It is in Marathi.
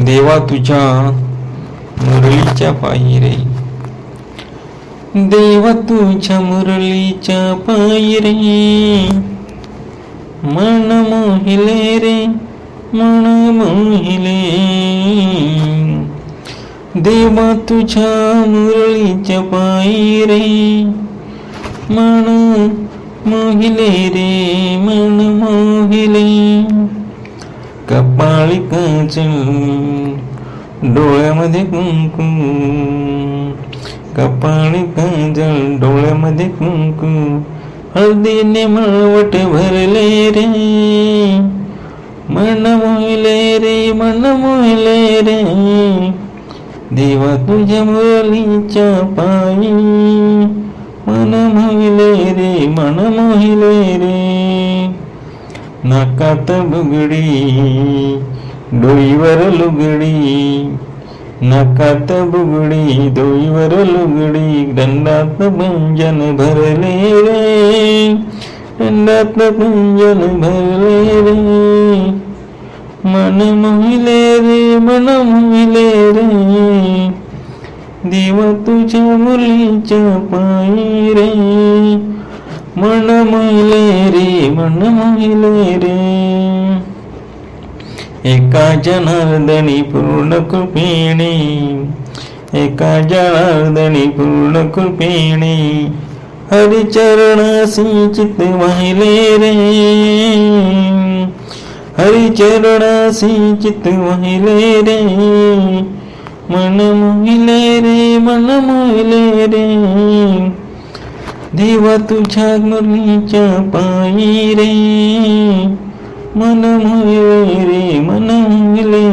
देवा तुझ्या मुरळीच्या पायी रे. देवा तुझ्या मुरळीच्या पायी रे. मन मोहिले रे मन मोहिले. देवा तुझ्या मुरळीच्या पायी रे. मन मोहिले रे मन मोहिले. कपाळी काजल डोळ्यामध्ये कुंकू. कपाळी काजल डोळ्यामध्ये कुंकू. हळदीने मळवट भरले रे मन मोहिले रे मन मोहिले रे. देवा तुझ्या मुलीच्या पायी मन मोहिले रे मन मोहिले रे. नाकात बुगडी डोईवर लुगडी नाकात बुगडी डोईवर लुगडी दंडात भंजन भरले रे. दंडात भंजन भरले रे. मन मोहिले रे मन मोहिले रे. देव तुझ्या मुलीच्या पायी रे. मन मोहिले रे मन मोहिले रे एका जनार्दनी पूर्ण कृपेणे एका जनार्दनी पूर्ण कृपेणे हरिचरणासी चित वाहिले रे हरिचरणासी चित वाहिले रे मन मोहिले रे मन मोहिले रे देवा तुझ्या मुलीच्या पायी रे. मन मोहिले रे मन मुले